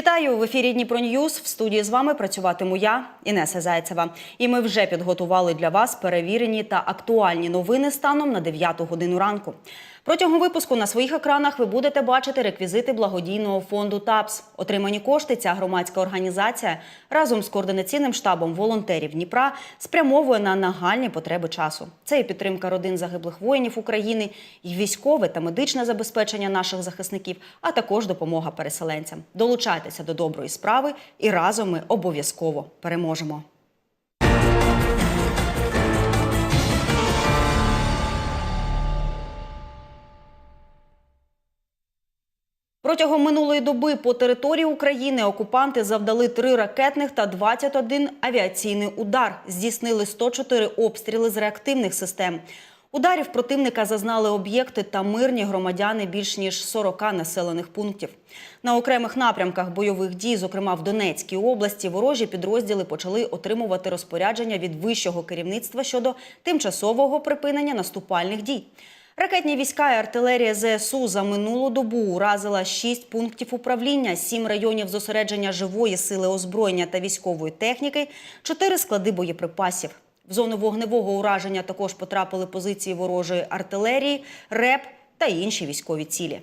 Вітаю в ефірі Дніпро Ньюз. В студії з вами працюватиму я, Інеса Зайцева. І ми вже підготували для вас перевірені та актуальні новини станом на 9 годину ранку. Протягом випуску на своїх екранах ви будете бачити реквізити благодійного фонду ТАПС. Отримані кошти ця громадська організація разом з координаційним штабом волонтерів Дніпра спрямовує на нагальні потреби часу. Це і підтримка родин загиблих воїнів України, і військове та медичне забезпечення наших захисників, а також допомога переселенцям. Долучайтеся до доброї справи, і разом ми обов'язково переможемо. Протягом минулої доби по території України окупанти завдали три ракетних та 21 авіаційний удар. Здійснили 104 обстріли з реактивних систем. Ударів противника зазнали об'єкти та мирні громадяни більш ніж 40 населених пунктів. На окремих напрямках бойових дій, зокрема в Донецькій області, ворожі підрозділи почали отримувати розпорядження від вищого керівництва щодо тимчасового припинення наступальних дій. Ракетні війська і артилерія ЗСУ за минулу добу уразила 6 пунктів управління, 7 районів зосередження живої сили озброєння та військової техніки, 4 склади боєприпасів. В зону вогневого ураження також потрапили позиції ворожої артилерії, РЕП та інші військові цілі.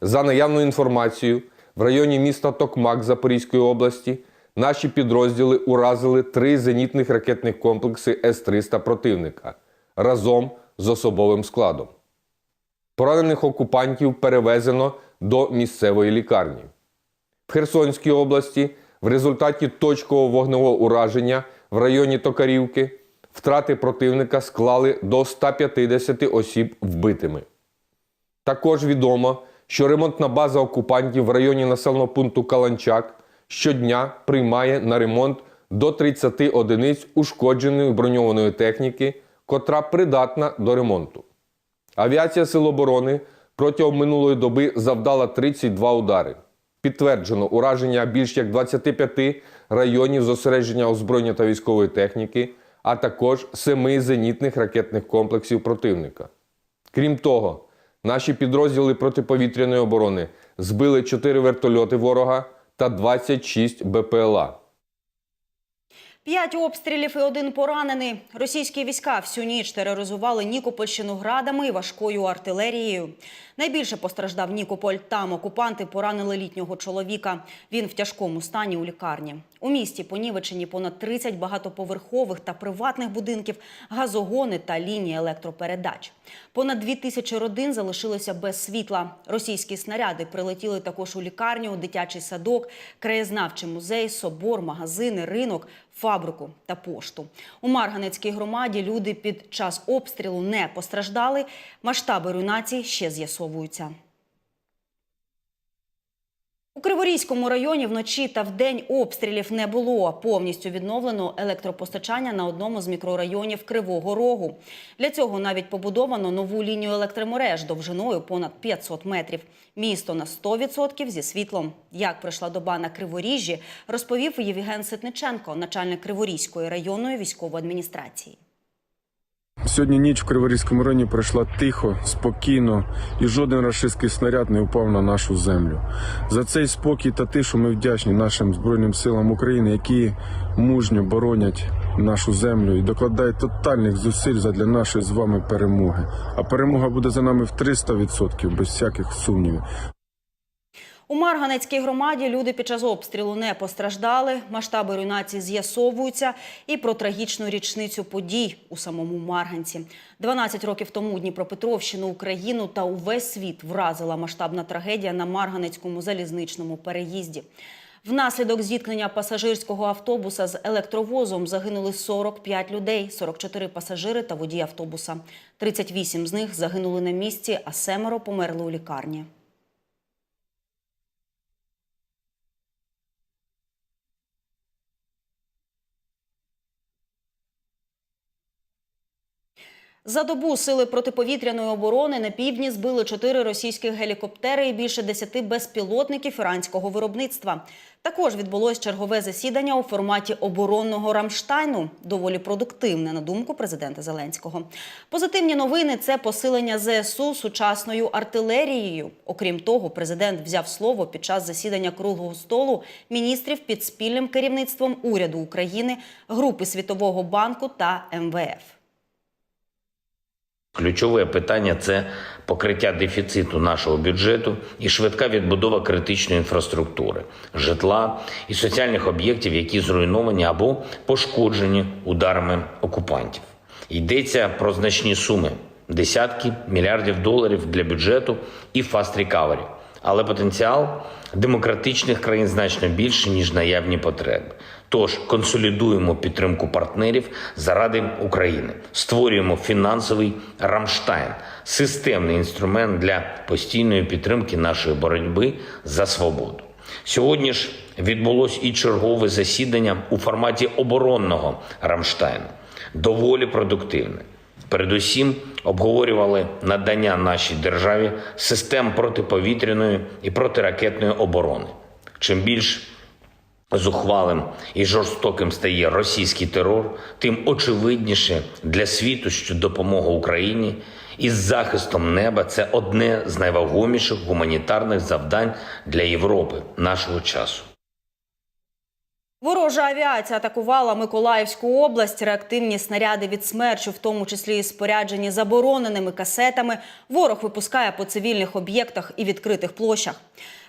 За наявною інформацією, в районі міста Токмак Запорізької області наші підрозділи уразили три зенітних ракетних комплекси С-300 противника разом з особовим складом. Поранених окупантів перевезено до місцевої лікарні. В Херсонській області в результаті точкового вогневого ураження в районі Токарівки втрати противника склали до 150 осіб вбитими. Також відомо, що ремонтна база окупантів в районі населеного пункту Каланчак щодня приймає на ремонт до 30 одиниць ушкодженої броньованої техніки, котра придатна до ремонту. Авіація Сил оборони протягом минулої доби завдала 32 удари. Підтверджено ураження більш як 25 районів зосередження озброєння та військової техніки, а також 7 зенітних ракетних комплексів противника. Крім того, наші підрозділи протиповітряної оборони збили 4 вертольоти ворога та 26 БПЛА. П'ять обстрілів і один поранений. Російські війська всю ніч тероризували Нікопольщину градами і важкою артилерією. Найбільше постраждав Нікополь. Там окупанти поранили літнього чоловіка. Він в тяжкому стані у лікарні. У місті понівечені понад 30 багатоповерхових та приватних будинків, газогони та лінії електропередач. Понад дві тисячі родин залишилося без світла. Російські снаряди прилетіли також у лікарню, дитячий садок, краєзнавчий музей, собор, магазини, ринок, фабрику та пошту. У Марганецькій громаді люди під час обстрілу не постраждали. Масштаби руйнацій ще з'ясовуються. У Криворізькому районі вночі та вдень обстрілів не було. Повністю відновлено електропостачання на одному з мікрорайонів Кривого Рогу. Для цього навіть побудовано нову лінію електромереж довжиною понад 500 метрів. Місто на 100% зі світлом. Як пройшла доба на Криворіжжі, розповів Євген Ситниченко, начальник Криворізької районної військової адміністрації. Сьогодні ніч в Криворізькому районі пройшла тихо, спокійно, і жоден рашистський снаряд не впав на нашу землю. За цей спокій та тишу ми вдячні нашим Збройним силам України, які мужньо боронять нашу землю і докладають тотальних зусиль задля нашої з вами перемоги. А перемога буде за нами в 300%, без всяких сумнівів. У Марганецькій громаді люди під час обстрілу не постраждали. Масштаби руйнації з'ясовуються і про трагічну річницю подій у самому Марганці. 12 років тому Дніпропетровщину, Україну та увесь світ вразила масштабна трагедія на Марганецькому залізничному переїзді. Внаслідок зіткнення пасажирського автобуса з електровозом загинули 45 людей, 44 пасажири та водій автобуса. 38 з них загинули на місці, а семеро померли у лікарні. За добу сили протиповітряної оборони на півдні збили чотири російських гелікоптери і більше десяти безпілотників іранського виробництва. Також відбулось чергове засідання у форматі оборонного Рамштайну, доволі продуктивне, на думку президента Зеленського. Позитивні новини це посилення ЗСУ сучасною артилерією. Окрім того, президент взяв слово під час засідання круглого столу міністрів під спільним керівництвом уряду України, групи Світового банку та МВФ. Ключове питання це покриття дефіциту нашого бюджету і швидка відбудова критичної інфраструктури, житла і соціальних об'єктів, які зруйновані або пошкоджені ударами окупантів. Йдеться про значні суми десятки мільярдів доларів для бюджету і фаст рекавері. Але потенціал демократичних країн значно більше, ніж наявні потреби. Тож консолідуємо підтримку партнерів заради України, створюємо фінансовий Рамштайн, системний інструмент для постійної підтримки нашої боротьби за свободу. Сьогодні ж відбулось і чергове засідання у форматі оборонного Рамштайну, доволі продуктивне. Передусім обговорювали надання нашій державі систем протиповітряної і протиракетної оборони. Чим більш зухвалим і жорстоким стає російський терор, тим очевидніше для світу, що допомога Україні із захистом неба це одне з найвагоміших гуманітарних завдань для Європи нашого часу. Ворожа авіація атакувала Миколаївську область. Реактивні снаряди від смерчу, в тому числі і споряджені забороненими касетами, ворог випускає по цивільних об'єктах і відкритих площах.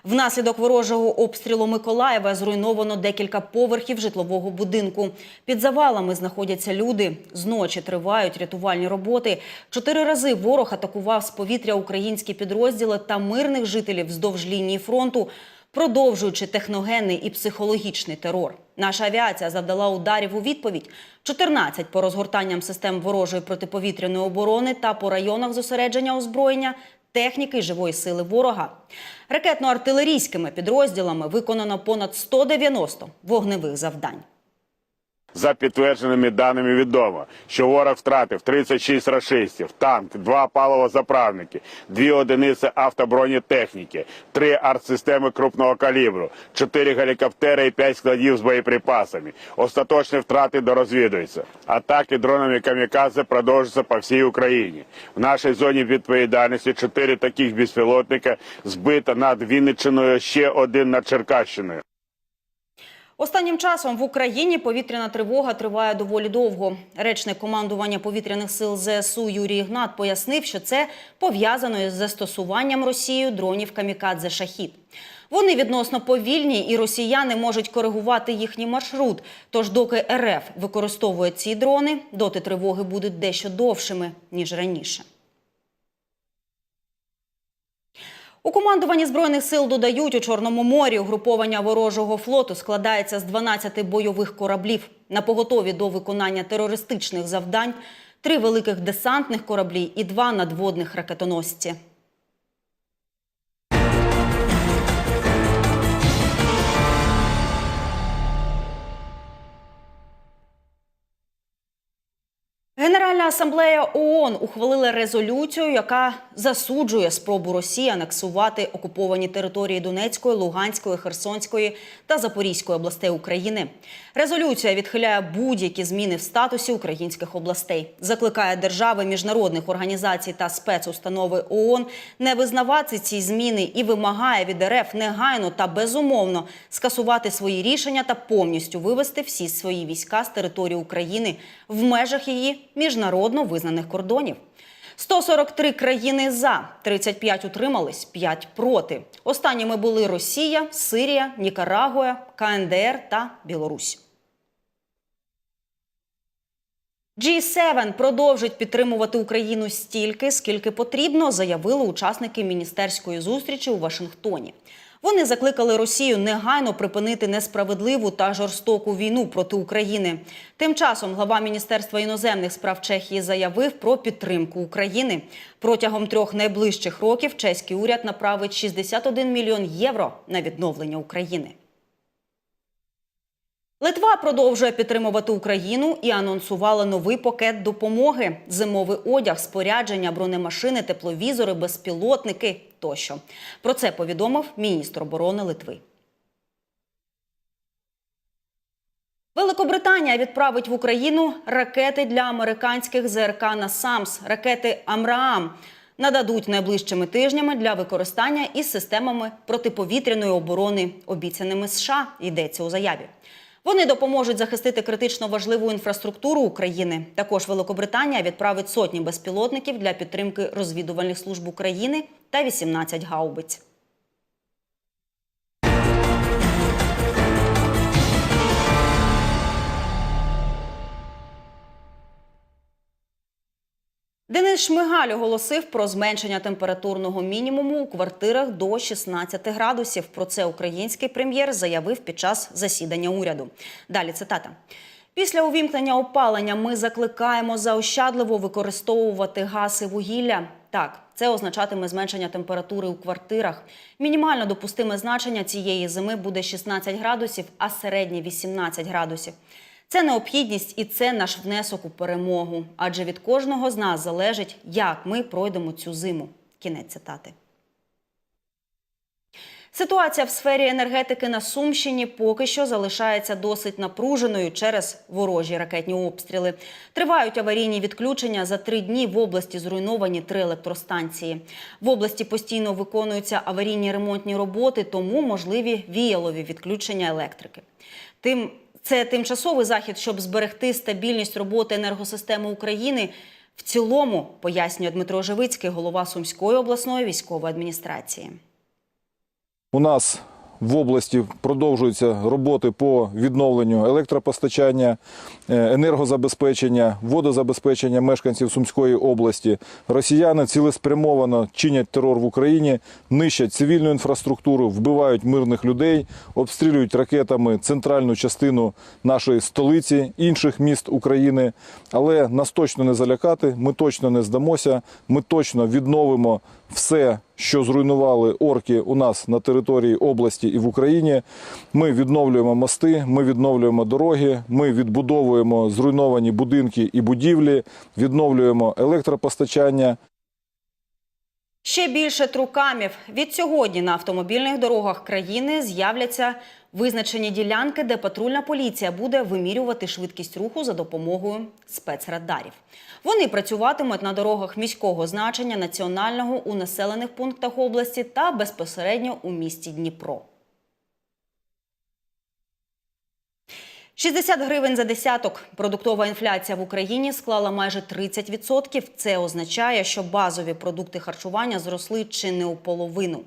Внаслідок ворожого обстрілу Миколаєва зруйновано декілька поверхів житлового будинку. Під завалами знаходяться люди. Зночі тривають рятувальні роботи. Чотири рази ворог атакував з повітря українські підрозділи та мирних жителів вздовж лінії фронту продовжуючи техногенний і психологічний терор. Наша авіація завдала ударів у відповідь 14 по розгортанням систем ворожої протиповітряної оборони та по районах зосередження озброєння. Техніки і живої сили ворога ракетно-артилерійськими підрозділами виконано понад 190 вогневих завдань. За підтвердженими даними відомо, що ворог втратив 36 рашистів, танк, два паливозаправники, дві одиниці автобронетехніки, три артсистеми крупного калібру, чотири гелікоптери і п'ять складів з боєприпасами. Остаточні втрати дорозвідуються. Атаки дронами камікадзе продовжуються по всій Україні. В нашій зоні відповідальності чотири таких безпілотника збито над Вінниччиною, ще один над Черкащиною. Останнім часом в Україні повітряна тривога триває доволі довго. Речник командування повітряних сил ЗСУ Юрій Ігнат пояснив, що це пов'язано із застосуванням Росією дронів камікадзе шахід. Вони відносно повільні, і росіяни можуть коригувати їхній маршрут. Тож, доки РФ використовує ці дрони, доти тривоги будуть дещо довшими ніж раніше. У командуванні збройних сил додають у Чорному морі угруповання ворожого флоту складається з 12 бойових кораблів на поготові до виконання терористичних завдань, три великих десантних кораблі і два надводних ракетоносці. Генеральна асамблея ООН ухвалила резолюцію, яка засуджує спробу Росії анексувати окуповані території Донецької, Луганської, Херсонської та Запорізької областей України. Резолюція відхиляє будь-які зміни в статусі українських областей, закликає держави, міжнародних організацій та спецустанови ООН не визнавати ці зміни і вимагає від РФ негайно та безумовно скасувати свої рішення та повністю вивести всі свої війська з території України в межах її міжнародно визнаних кордонів. 143 країни за, 35 утримались, 5 проти. Останніми були Росія, Сирія, Нікарагуа, КНДР та Білорусь. G7 продовжить підтримувати Україну стільки, скільки потрібно, заявили учасники міністерської зустрічі у Вашингтоні. Вони закликали Росію негайно припинити несправедливу та жорстоку війну проти України. Тим часом глава міністерства іноземних справ Чехії заявив про підтримку України. Протягом трьох найближчих років чеський уряд направить 61 мільйон євро на відновлення України. Литва продовжує підтримувати Україну і анонсувала новий пакет допомоги: зимовий одяг, спорядження, бронемашини, тепловізори, безпілотники тощо. Про це повідомив міністр оборони Литви. Великобританія відправить в Україну ракети для американських ЗРК «Насамс». Ракети Амраам нададуть найближчими тижнями для використання із системами протиповітряної оборони, обіцяними США. Йдеться у заяві. Вони допоможуть захистити критично важливу інфраструктуру України. Також Великобританія відправить сотні безпілотників для підтримки розвідувальних служб України та 18 гаубиць. Денис Шмигаль оголосив про зменшення температурного мінімуму у квартирах до 16 градусів. Про це український прем'єр заявив під час засідання уряду. Далі цитата. Після увімкнення опалення ми закликаємо заощадливо використовувати газ і вугілля. Так, це означатиме зменшення температури у квартирах. Мінімально допустиме значення цієї зими буде 16 градусів, а середнє 18 градусів. Це необхідність і це наш внесок у перемогу. Адже від кожного з нас залежить, як ми пройдемо цю зиму. Кінець цитати. Ситуація в сфері енергетики на Сумщині поки що залишається досить напруженою через ворожі ракетні обстріли. Тривають аварійні відключення. За три дні в області зруйновані три електростанції. В області постійно виконуються аварійні ремонтні роботи, тому можливі віялові відключення електрики. Тим це тимчасовий захід, щоб зберегти стабільність роботи енергосистеми України. В цілому пояснює Дмитро Живицький, голова Сумської обласної військової адміністрації. У нас в області продовжуються роботи по відновленню електропостачання, е, енергозабезпечення, водозабезпечення мешканців Сумської області. Росіяни цілеспрямовано чинять терор в Україні, нищать цивільну інфраструктуру, вбивають мирних людей, обстрілюють ракетами центральну частину нашої столиці, інших міст України. Але нас точно не залякати, ми точно не здамося, ми точно відновимо все, що зруйнували орки у нас на території області і в Україні. Ми відновлюємо мости, ми відновлюємо дороги, ми відбудовуємо зруйновані будинки і будівлі, відновлюємо електропостачання. Ще більше трукамів. Від сьогодні на автомобільних дорогах країни з'являться визначені ділянки, де патрульна поліція буде вимірювати швидкість руху за допомогою спецрадарів. Вони працюватимуть на дорогах міського значення національного у населених пунктах області та безпосередньо у місті Дніпро. 60 гривень за десяток. Продуктова інфляція в Україні склала майже 30%. Це означає, що базові продукти харчування зросли чи не у половину.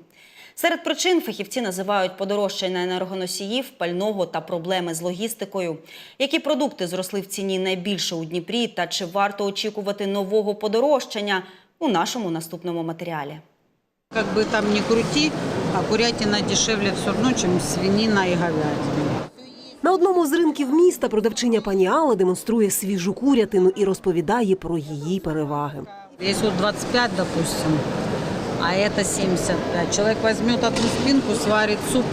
Серед причин фахівці називають подорожчання енергоносіїв, пального та проблеми з логістикою. Які продукти зросли в ціні найбільше у Дніпрі та чи варто очікувати нового подорожчання у нашому наступному матеріалі? Бы там ни крути, а курятина дешевле все равно, чем свинина и говядина. На одному з ринків міста продавчиня пані Алла демонструє свіжу курятину і розповідає про її переваги. Если вот 25, допустим, а это 75. Человек возьмет одну спинку, сварит суп.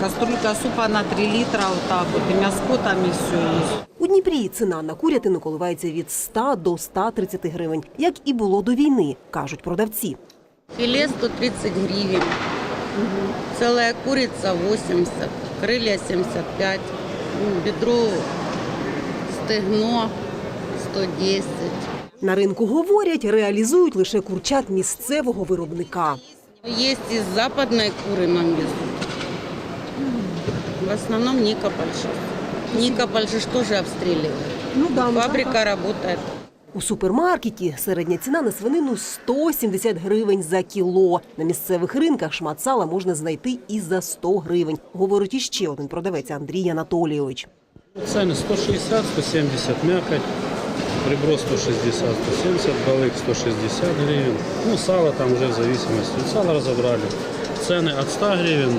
Кастрюлька супа на 3 литра, вот так вот, и мяско там, и все. У Дніпрі ціна на курятину коливається від 100 до 130 гривень, як і було до війни, кажуть продавці. Филе 130 гривен. Целая курица 80, крылья 75, м, бедро, стегно 110. На ринку говорять, реалізують лише курчат місцевого виробника. Есть из западной куры нам везут. В основном Никополь сейчас. Никополь же ж тоже обстреливает. Ну да, Фабрика работает. У супермаркеті середня ціна на свинину 170 гривень за кіло. На місцевих ринках шмат сала можна знайти і за 100 гривень, говорить іще один продавець Андрій Анатолійович. Цены 160, 170 мякоть, ребро 160, 170, балык 160 гривен. Ну, сало там уже в зависимости. Сало разобрали. Цены от 100 гривен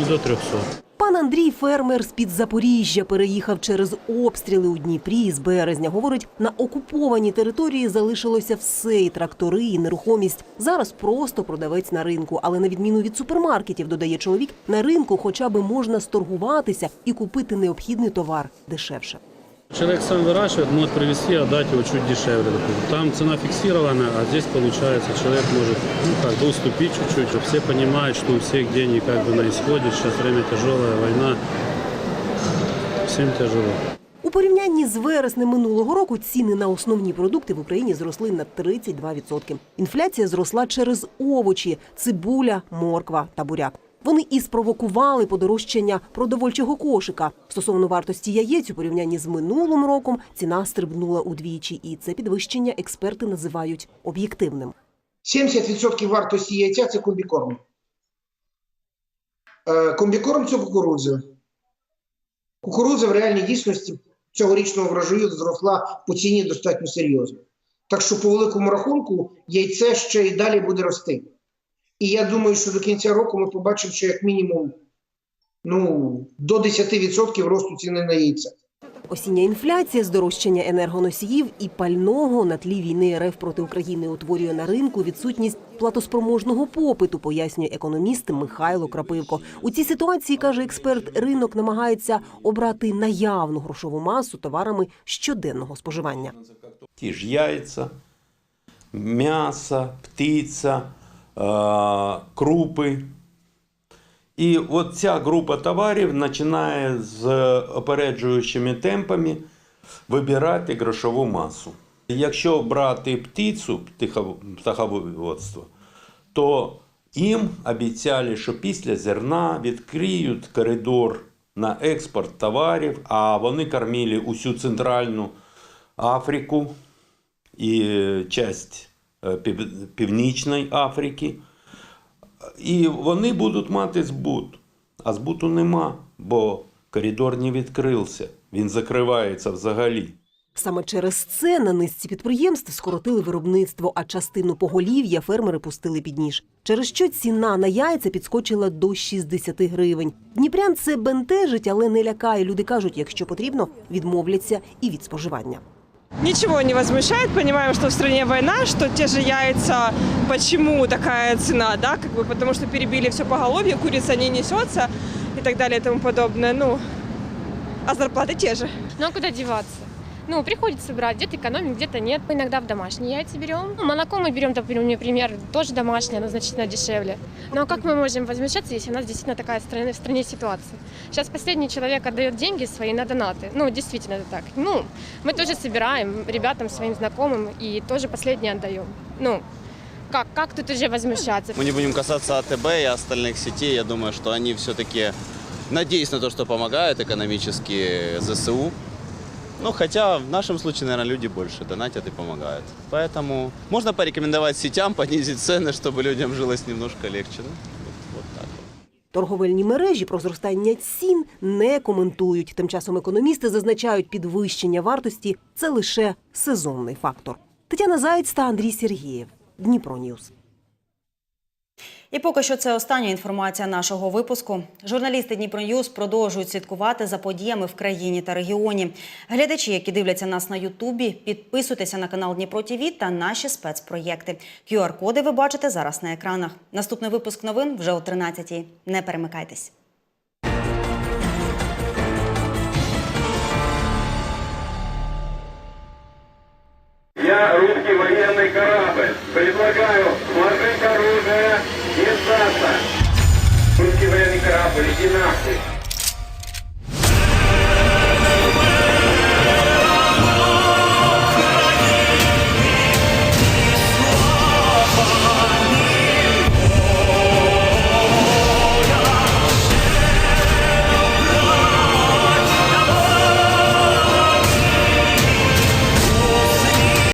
и до 300. Пан Андрій фермер з-під Запоріжжя переїхав через обстріли у Дніпрі з березня. Говорить, на окупованій території залишилося все і трактори, і нерухомість. Зараз просто продавець на ринку. Але на відміну від супермаркетів, додає чоловік, на ринку хоча б можна сторгуватися і купити необхідний товар дешевше. Человек сам выращивает, может привезти, отдать его чуть дешевле. допустим. Там цена фиксирована, а здесь получается человек может ну, как бы уступить чуть-чуть. чтобы Все понимают, что у всех деньги как бы на исходе. Сейчас время тяжелое, война. Всем тяжело. У порівнянні з вереснем минулого року ціни на основні продукти в Україні зросли на 32%. Інфляція зросла через овочі, цибуля, морква та буряк. Вони і спровокували подорожчання продовольчого кошика. Стосовно вартості яєць у порівнянні з минулим роком ціна стрибнула удвічі, і це підвищення експерти називають об'єктивним. 70% вартості яйця це комбікорм. Е, Комбікорм це кукурудза. Кукурудза в реальній дійсності цьогорічного врожаю зросла по ціні достатньо серйозно. Так що, по великому рахунку, яйце ще й далі буде рости. І я думаю, що до кінця року ми побачимо, що як мінімум ну, до 10% росту ціни на яйця. Осіння інфляція, здорожчання енергоносіїв і пального на тлі війни РФ проти України утворює на ринку відсутність платоспроможного попиту, пояснює економіст Михайло Крапивко. У цій ситуації каже експерт, ринок намагається обрати наявну грошову масу товарами щоденного споживання. ті ж яйця, м'ясо, птиця, крупи. І от ця група товарів починає з опереджуючими темпами вибирати грошову масу. Якщо брати птицю, птаховодство, то їм обіцяли, що після зерна відкриють коридор на експорт товарів, а вони кормили усю центральну Африку і е, часть е, Північної Африки. І вони будуть мати збут. А збуту нема, бо коридор не відкрився. Він закривається взагалі. Саме через це на низці підприємств скоротили виробництво, а частину поголів'я фермери пустили під ніж. Через що ціна на яйця підскочила до 60 гривень. Дніпрян це бентежить, але не лякає. Люди кажуть, якщо потрібно, відмовляться і від споживання. Ничего не возмущает, понимаем, что в стране война, что те же яйца, почему такая цена, да, как бы потому что перебили все поголовье, курица не несется и так далее и тому подобное, ну, а зарплаты те же. Ну а куда деваться? Ну, приходится брать, где-то экономим, где-то нет. Иногда в домашние яйца берем. Ну, молоко мы берем, например, тоже домашнее, оно значительно дешевле. Но как мы можем возмущаться, если у нас действительно такая в стране, в стране ситуация? Сейчас последний человек отдает деньги свои на донаты. Ну, действительно это так. Ну, мы тоже собираем ребятам, своим знакомым, и тоже последние отдаем. Ну, как, как тут уже возмущаться? Мы не будем касаться АТБ и остальных сетей. Я думаю, что они все-таки, надеюсь на то, что помогают экономически ЗСУ. Ну, хотя в нашем случае, наверное, люди больше донатят и помогают. Поэтому можно порекомендовать сетям понизить цены, чтобы людям жилось немножко легче. Ну, вот, вот так вот. Торговельні мережі про зростання цін не коментують. Тим часом економісти зазначають, підвищення вартості це лише сезонний фактор. Тетяна Заєць та Андрій Сергієв. Дніпро Ньюс. І поки що це остання інформація нашого випуску. Журналісти Дніпроньюз продовжують слідкувати за подіями в країні та регіоні. Глядачі, які дивляться нас на Ютубі, підписуйтеся на канал Дніпро ТІВІ та наші спецпроєкти. QR-коди ви бачите зараз на екранах. Наступний випуск новин вже о 13-й. Не перемикайтесь. Я русский военный корабль. Предлагаю сложить оружие и сдаться. Русский военный корабль, иди нахуй.